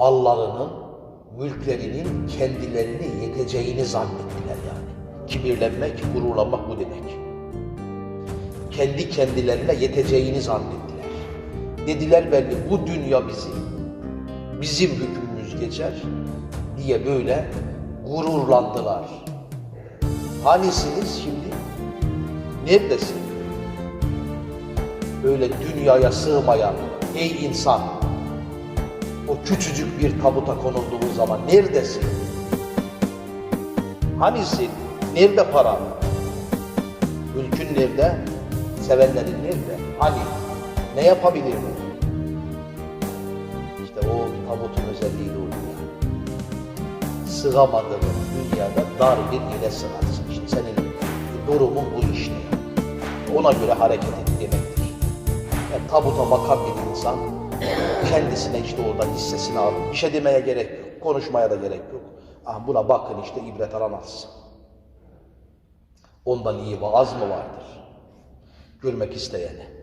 mallarının, mülklerinin kendilerine yeteceğini zannettiler yani. Kibirlenmek, gururlanmak bu demek. Kendi kendilerine yeteceğini zannettiler. Dediler belli bu dünya bizim, bizim hükmümüz geçer diye böyle gururlandılar. Hanisiniz şimdi? Neredesin? Böyle dünyaya sığmayan ey insan, o küçücük bir tabuta konulduğu zaman neredesin? Hanisin? Nerede para? Mülkün nerede? Sevenlerin nerede? Hani? Ne yapabilirdin? İşte o tabutun özelliği de o ya. Sığamadığın dünyada dar bir yere sığarsın. İşte senin durumun bu işte. Ona göre hareket et demektir. Tabuta makam bir insan kendisine işte orada hissesini alır. Bir şey demeye gerek yok. Konuşmaya da gerek yok. Ah buna bakın işte ibret alamazsın. Ondan iyi vaaz mı vardır? Görmek isteyene.